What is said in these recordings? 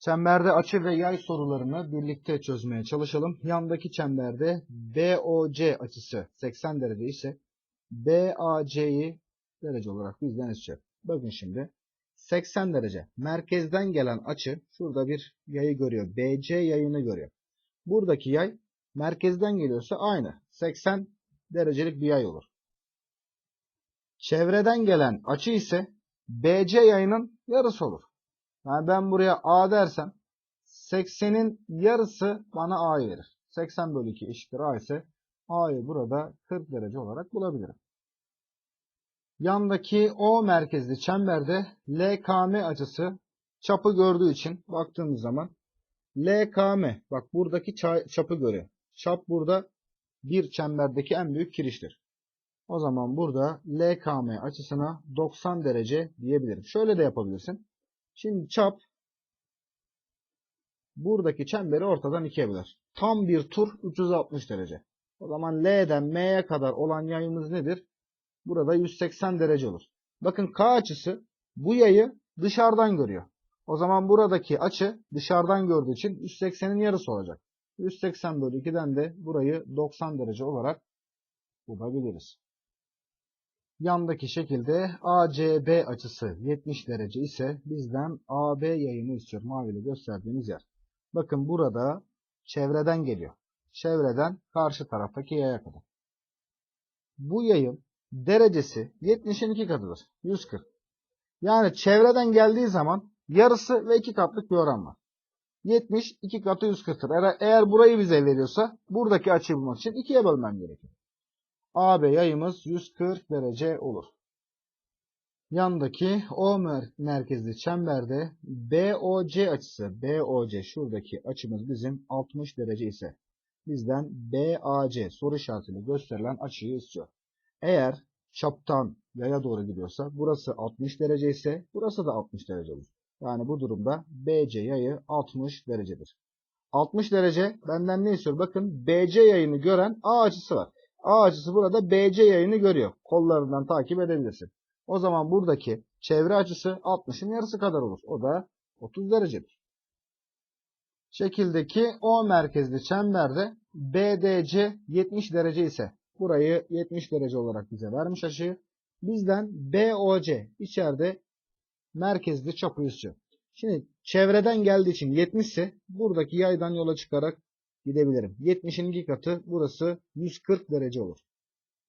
Çemberde açı ve yay sorularını birlikte çözmeye çalışalım. Yandaki çemberde BOC açısı 80 derece ise BAC'yi derece olarak bizden isteyecek. Bakın şimdi 80 derece. Merkezden gelen açı şurada bir yayı görüyor. BC yayını görüyor. Buradaki yay merkezden geliyorsa aynı. 80 derecelik bir yay olur. Çevreden gelen açı ise BC yayının yarısı olur. Yani ben buraya A dersem 80'in yarısı bana A'yı verir. 80 bölü 2 eşittir A ise A'yı burada 40 derece olarak bulabilirim. Yandaki O merkezli çemberde LKM açısı çapı gördüğü için baktığımız zaman LKM bak buradaki ça- çapı görüyor. Çap burada bir çemberdeki en büyük kiriştir. O zaman burada LKM açısına 90 derece diyebilirim. Şöyle de yapabilirsin. Şimdi çap buradaki çemberi ortadan ikiye böler. Tam bir tur 360 derece. O zaman L'den M'ye kadar olan yayımız nedir? Burada 180 derece olur. Bakın K açısı bu yayı dışarıdan görüyor. O zaman buradaki açı dışarıdan gördüğü için 180'in yarısı olacak. 180 bölü 2'den de burayı 90 derece olarak bulabiliriz. Yandaki şekilde ACB açısı 70 derece ise bizden AB yayını istiyor. Maviyle gösterdiğimiz yer. Bakın burada çevreden geliyor. Çevreden karşı taraftaki yaya kadar. Bu yayın derecesi 70'in 2 katıdır. 140. Yani çevreden geldiği zaman yarısı ve 2 katlık bir oran var. 70 2 katı 140'tır. Eğer, burayı bize veriyorsa buradaki açıyı bulmak için 2'ye bölmem gerekir. AB yayımız 140 derece olur. Yandaki O mer- merkezli çemberde BOC açısı, BOC şuradaki açımız bizim 60 derece ise bizden BAC soru işaretiyle gösterilen açıyı istiyor. Eğer çaptan yaya doğru gidiyorsa burası 60 derece ise burası da 60 derece olur. Yani bu durumda BC yayı 60 derecedir. 60 derece benden ne istiyor? Bakın BC yayını gören A açısı var. A açısı burada BC yayını görüyor. Kollarından takip edebilirsin. O zaman buradaki çevre açısı 60'ın yarısı kadar olur. O da 30 derecedir. Şekildeki O merkezli çemberde BDC 70 derece ise burayı 70 derece olarak bize vermiş açıyı. Bizden BOC içeride merkezli çapı istiyor. Şimdi çevreden geldiği için 70 ise buradaki yaydan yola çıkarak gidebilirim. 70'in 2 katı burası 140 derece olur.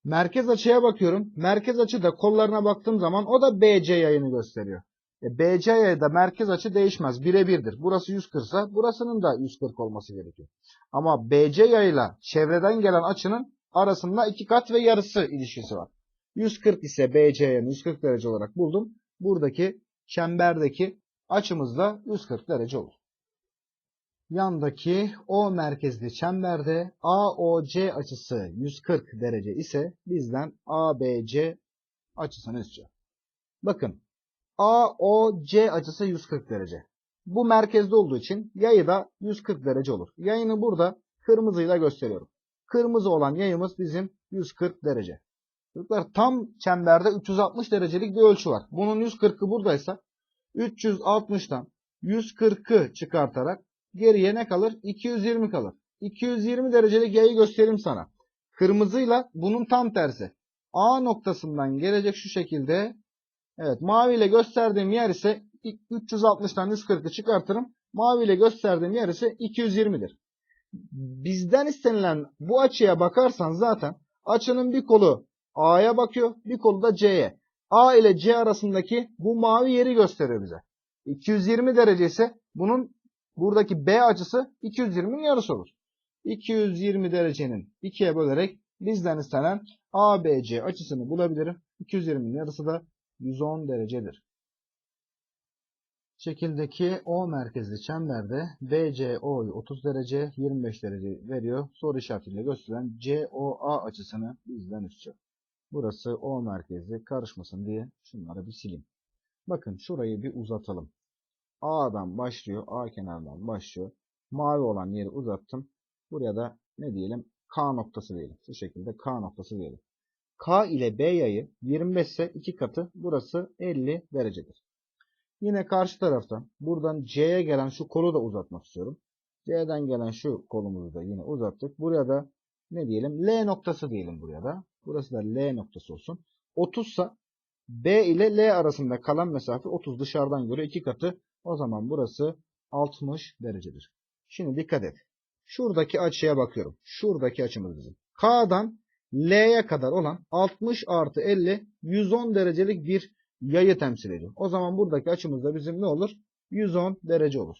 Merkez açıya bakıyorum. Merkez açı da kollarına baktığım zaman o da BC yayını gösteriyor. E, BC yayı da merkez açı değişmez. Birebirdir. Burası 140 ise burasının da 140 olması gerekiyor. Ama BC yayıyla çevreden gelen açının arasında 2 kat ve yarısı ilişkisi var. 140 ise BC yayını 140 derece olarak buldum. Buradaki çemberdeki açımız da 140 derece olur. Yandaki O merkezli çemberde AOC açısı 140 derece ise bizden ABC açısını istiyor. Bakın AOC açısı 140 derece. Bu merkezde olduğu için yayı da 140 derece olur. Yayını burada kırmızıyla gösteriyorum. Kırmızı olan yayımız bizim 140 derece. Çocuklar tam çemberde 360 derecelik bir ölçü var. Bunun 140'ı buradaysa 360'tan 140'ı çıkartarak geriye ne kalır? 220 kalır. 220 derecelik yayı göstereyim sana. Kırmızıyla bunun tam tersi. A noktasından gelecek şu şekilde. Evet maviyle gösterdiğim yer ise 360'tan 140'ı çıkartırım. Maviyle gösterdiğim yer ise 220'dir. Bizden istenilen bu açıya bakarsan zaten açının bir kolu A'ya bakıyor, bir kolu da C'ye. A ile C arasındaki bu mavi yeri gösteriyor bize. 220 derece ise bunun buradaki B açısı 220'nin yarısı olur. 220 derecenin 2'ye bölerek bizden istenen ABC açısını bulabilirim. 220'nin yarısı da 110 derecedir. Şekildeki O merkezli çemberde BCO'yu 30 derece 25 derece veriyor. Soru işaretiyle gösterilen COA açısını bizden istiyor. Burası O merkezli karışmasın diye şunları bir sileyim. Bakın şurayı bir uzatalım. A'dan başlıyor. A kenarından başlıyor. Mavi olan yeri uzattım. Buraya da ne diyelim? K noktası diyelim. Şu şekilde K noktası diyelim. K ile B yayı 25 ise 2 katı. Burası 50 derecedir. Yine karşı taraftan buradan C'ye gelen şu kolu da uzatmak istiyorum. C'den gelen şu kolumuzu da yine uzattık. Buraya da ne diyelim? L noktası diyelim buraya da. Burası da L noktası olsun. 30 ise B ile L arasında kalan mesafe 30 dışarıdan göre 2 katı. O zaman burası 60 derecedir. Şimdi dikkat et. Şuradaki açıya bakıyorum. Şuradaki açımız bizim. K'dan L'ye kadar olan 60 artı 50 110 derecelik bir yayı temsil ediyor. O zaman buradaki açımız da bizim ne olur? 110 derece olur.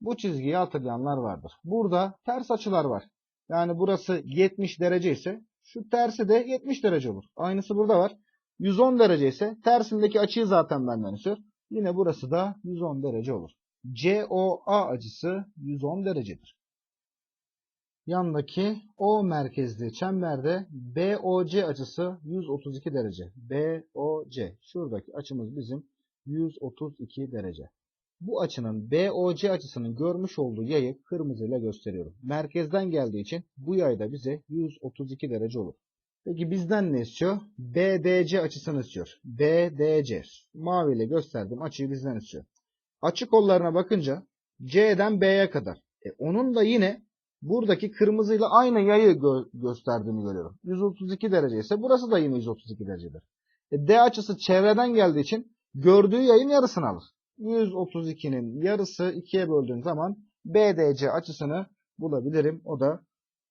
Bu çizgiyi hatırlayanlar vardır. Burada ters açılar var. Yani burası 70 derece ise şu tersi de 70 derece olur. Aynısı burada var. 110 derece ise tersindeki açıyı zaten benden istiyor. Yine burası da 110 derece olur. COA açısı 110 derecedir. Yandaki O merkezli çemberde BOC açısı 132 derece. BOC. Şuradaki açımız bizim 132 derece. Bu açının BOC açısının görmüş olduğu yayı kırmızıyla gösteriyorum. Merkezden geldiği için bu yay da bize 132 derece olur. Peki bizden ne istiyor? BDC açısını istiyor. BDC. Maviyle gösterdiğim açıyı bizden istiyor. Açı kollarına bakınca C'den B'ye kadar. E, onun da yine buradaki kırmızıyla aynı yayı gö- gösterdiğini görüyorum. 132 derece ise burası da yine 132 derecedir. E, D açısı çevreden geldiği için gördüğü yayın yarısını alır. 132'nin yarısı 2'ye böldüğün zaman BDC açısını bulabilirim. O da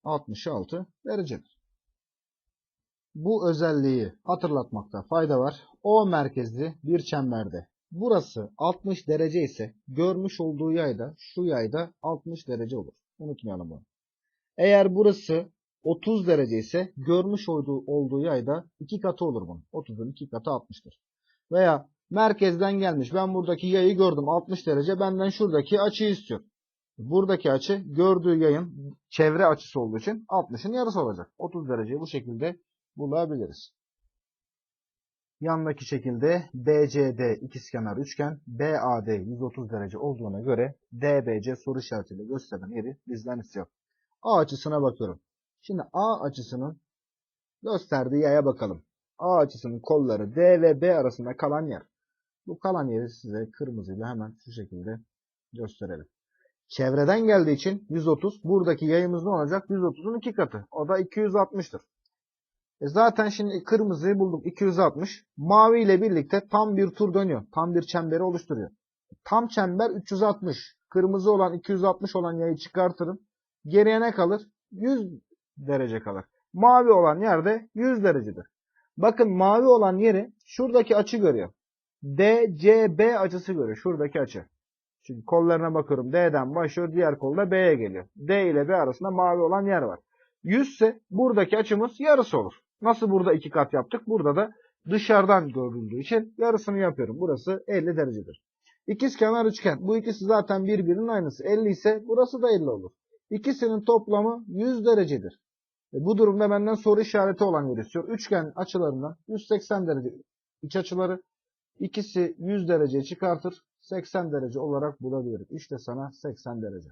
66 derecedir. Bu özelliği hatırlatmakta fayda var. O merkezli bir çemberde. Burası 60 derece ise görmüş olduğu yayda şu yayda 60 derece olur. Unutmayalım bunu. Eğer burası 30 derece ise görmüş olduğu, olduğu yayda 2 katı olur bunun. 30'un 2 katı 60'tır. Veya merkezden gelmiş. Ben buradaki yayı gördüm 60 derece. Benden şuradaki açıyı istiyor. Buradaki açı gördüğü yayın çevre açısı olduğu için 60'ın yarısı olacak. 30 dereceyi bu şekilde bulabiliriz. Yandaki şekilde BCD ikizkenar üçgen BAD 130 derece olduğuna göre DBC soru işaretiyle gösteren yeri bizden istiyor. A açısına bakıyorum. Şimdi A açısının gösterdiği yaya bakalım. A açısının kolları D ve B arasında kalan yer. Bu kalan yeri size kırmızıyla hemen şu şekilde gösterelim. Çevreden geldiği için 130. Buradaki yayımız ne olacak? 130'un 2 katı. O da 260'tır. E zaten şimdi kırmızıyı bulduk 260. Mavi ile birlikte tam bir tur dönüyor. Tam bir çemberi oluşturuyor. Tam çember 360. Kırmızı olan 260 olan yayı çıkartırım. Geriye ne kalır? 100 derece kalır. Mavi olan yerde 100 derecedir. Bakın mavi olan yeri şuradaki açı görüyor. DCB açısı görüyor. Şuradaki açı. Çünkü kollarına bakıyorum. D'den başlıyor. Diğer kolda B'ye geliyor. D ile B arasında mavi olan yer var. 100 ise buradaki açımız yarısı olur. Nasıl burada iki kat yaptık? Burada da dışarıdan görüldüğü için yarısını yapıyorum. Burası 50 derecedir. İkizkenar üçgen. Bu ikisi zaten birbirinin aynısı. 50 ise burası da 50 olur. İkisinin toplamı 100 derecedir. E bu durumda benden soru işareti olan yer istiyor. Üçgen açılarından 180 derece iç açıları ikisi 100 derece çıkartır. 80 derece olarak bulabiliriz. İşte sana 80 derece.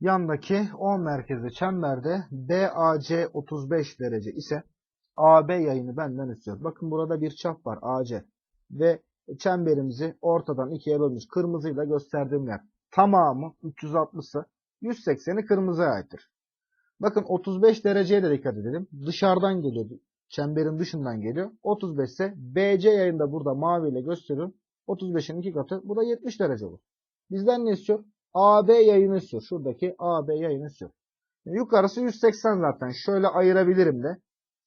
Yandaki O merkezli çemberde BAC 35 derece ise AB yayını benden istiyor. Bakın burada bir çap var AC ve çemberimizi ortadan ikiye bölmüş. Kırmızıyla gösterdiğim yer tamamı 360 ise 180'i kırmızıya aittir. Bakın 35 dereceye de dikkat edelim. Dışarıdan geliyor. Çemberin dışından geliyor. 35 ise BC yayında burada maviyle gösteriyorum. 35'in iki katı. Bu da 70 derece olur. Bizden ne istiyor? AB yayını istiyor. Şuradaki AB yayını istiyor. Yukarısı 180 zaten. Şöyle ayırabilirim de.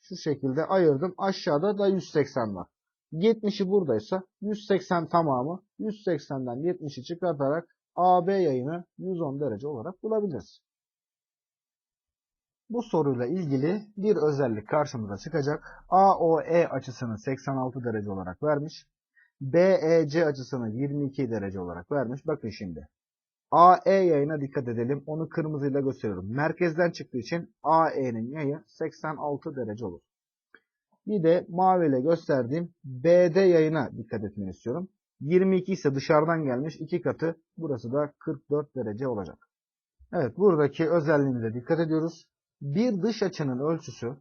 Şu şekilde ayırdım. Aşağıda da 180 var. 70'i buradaysa 180 tamamı. 180'den 70'i çıkartarak AB yayını 110 derece olarak bulabiliriz. Bu soruyla ilgili bir özellik karşımıza çıkacak. AOE açısını 86 derece olarak vermiş. BEC açısını 22 derece olarak vermiş. Bakın şimdi. AE yayına dikkat edelim. Onu kırmızıyla gösteriyorum. Merkezden çıktığı için AE'nin yayı 86 derece olur. Bir de maviyle gösterdiğim BD yayına dikkat etmeni istiyorum. 22 ise dışarıdan gelmiş 2 katı. Burası da 44 derece olacak. Evet buradaki özelliğimize dikkat ediyoruz. Bir dış açının ölçüsü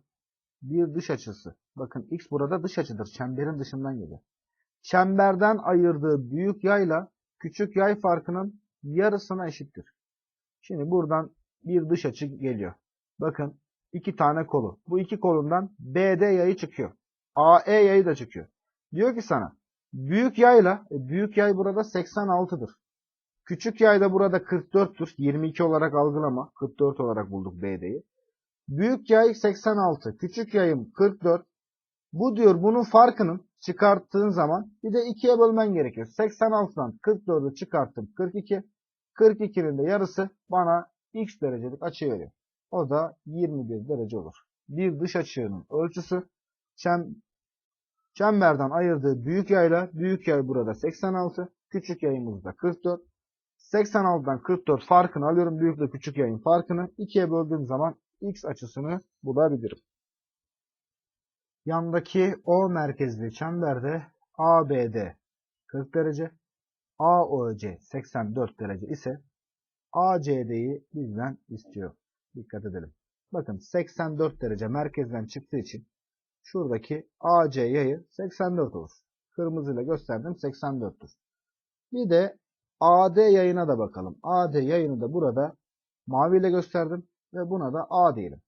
bir dış açısı. Bakın x burada dış açıdır. Çemberin dışından geliyor. çemberden ayırdığı büyük yayla küçük yay farkının yarısına eşittir. Şimdi buradan bir dış açı geliyor. Bakın iki tane kolu. Bu iki kolundan BD yayı çıkıyor. AE yayı da çıkıyor. Diyor ki sana büyük yayla e, büyük yay burada 86'dır. Küçük yay da burada 44'tür. 22 olarak algılama. 44 olarak bulduk BD'yi. Büyük yay 86. Küçük yayım 44. Bu diyor bunun farkının çıkarttığın zaman bir de 2'ye bölmen gerekiyor. 86'dan 44'ü çıkarttım 42. 42'nin de yarısı bana x derecelik açı veriyor. O da 21 derece olur. Bir dış açının ölçüsü çem, çemberden ayırdığı büyük yayla büyük yay burada 86. Küçük yayımızda 44. 86'dan 44 farkını alıyorum. Büyükle küçük yayın farkını. 2'ye böldüğüm zaman x açısını bulabilirim. Yandaki O merkezli çemberde ABD 40 derece, AOC 84 derece ise ACD'yi bizden istiyor. Dikkat edelim. Bakın 84 derece merkezden çıktığı için şuradaki AC yayı 84 olur. Kırmızıyla gösterdim 84'tür. Bir de AD yayına da bakalım. AD yayını da burada maviyle gösterdim ve buna da A diyelim.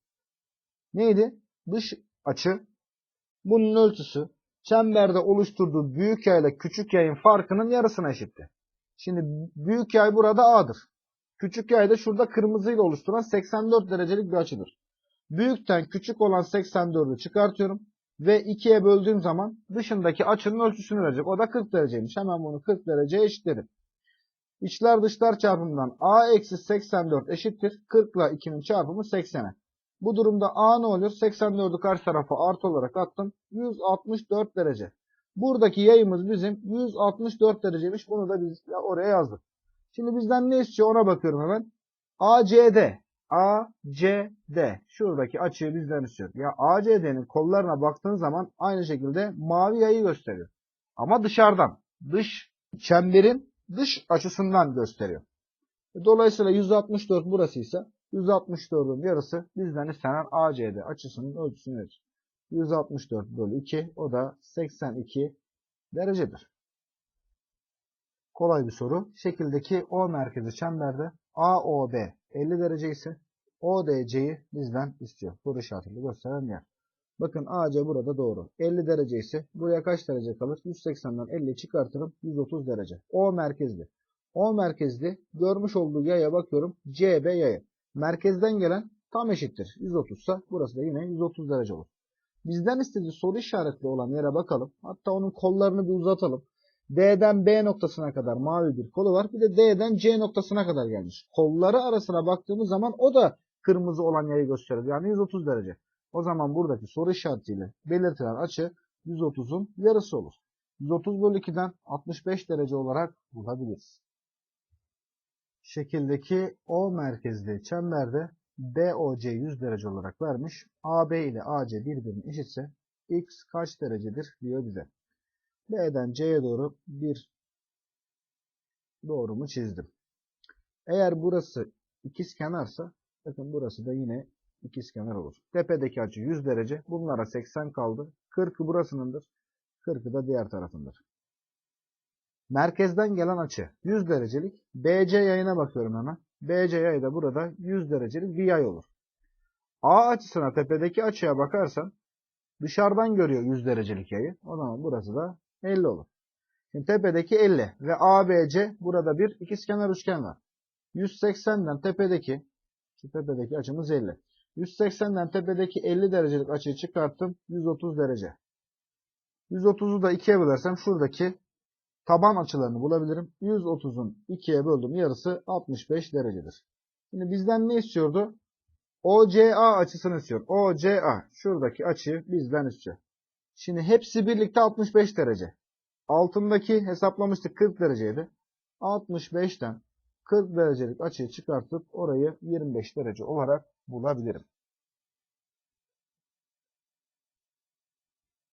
Neydi? Dış açı. Bunun ölçüsü çemberde oluşturduğu büyük yay ile küçük yayın farkının yarısına eşitti. Şimdi büyük yay burada A'dır. Küçük yay da şurada kırmızıyla oluşturan 84 derecelik bir açıdır. Büyükten küçük olan 84'ü çıkartıyorum. Ve 2'ye böldüğüm zaman dışındaki açının ölçüsünü verecek. O da 40 dereceymiş. Hemen bunu 40 dereceye eşitlerim. İçler dışlar çarpımından a eksi 84 eşittir. 40 ile 2'nin çarpımı 80'e. Bu durumda a ne oluyor? 84'ü karşı tarafa artı olarak attım. 164 derece. Buradaki yayımız bizim 164 dereceymiş. Bunu da biz oraya yazdık. Şimdi bizden ne istiyor ona bakıyorum hemen. ACD. ACD. Şuradaki açıyı bizden istiyor. Ya ACD'nin kollarına baktığın zaman aynı şekilde mavi yayı gösteriyor. Ama dışarıdan. Dış çemberin dış açısından gösteriyor. Dolayısıyla 164 burası ise 164'ün yarısı bizden istenen ACD açısının ölçüsünü verir. 164 bölü 2 o da 82 derecedir. Kolay bir soru. Şekildeki O merkezi çemberde AOB 50 derece ise ODC'yi bizden istiyor. Soru işaretli gösteren yer. Bakın AC burada doğru. 50 derece ise buraya kaç derece kalır? 180'den 50 çıkartırım. 130 derece. O merkezli. O merkezli görmüş olduğu yaya bakıyorum. CB yaya. Merkezden gelen tam eşittir. 130 ise burası da yine 130 derece olur. Bizden istediği soru işaretli olan yere bakalım. Hatta onun kollarını bir uzatalım. D'den B noktasına kadar mavi bir kolu var. Bir de D'den C noktasına kadar gelmiş. Kolları arasına baktığımız zaman o da kırmızı olan yayı gösterir. Yani 130 derece. O zaman buradaki soru işaretiyle belirtilen açı 130'un yarısı olur. 130 bölü 2'den 65 derece olarak bulabiliriz. Şekildeki O merkezli çemberde BOC 100 derece olarak vermiş. AB ile AC birbirine eşitse X kaç derecedir diyor bize. B'den C'ye doğru bir doğrumu çizdim. Eğer burası ikiz kenarsa bakın burası da yine ikizkenar olur. Tepedeki açı 100 derece. Bunlara 80 kaldı. 40'ı burasınındır. 40'ı da diğer tarafındır. Merkezden gelen açı 100 derecelik. BC yayına bakıyorum hemen. BC yayı da burada 100 derecelik bir yay olur. A açısına tepedeki açıya bakarsan dışarıdan görüyor 100 derecelik yayı. O zaman burası da 50 olur. Şimdi tepedeki 50 ve ABC burada bir ikizkenar üçgen var. 180'den tepedeki şu tepedeki açımız 50. 180'den tepedeki 50 derecelik açıyı çıkarttım. 130 derece. 130'u da 2'ye bölersem şuradaki taban açılarını bulabilirim. 130'un 2'ye böldüm yarısı 65 derecedir. Şimdi bizden ne istiyordu? OCA açısını istiyor. OCA şuradaki açıyı bizden istiyor. Şimdi hepsi birlikte 65 derece. Altındaki hesaplamıştık 40 dereceydi. 65'ten 40 derecelik açıyı çıkartıp orayı 25 derece olarak bulabilirim.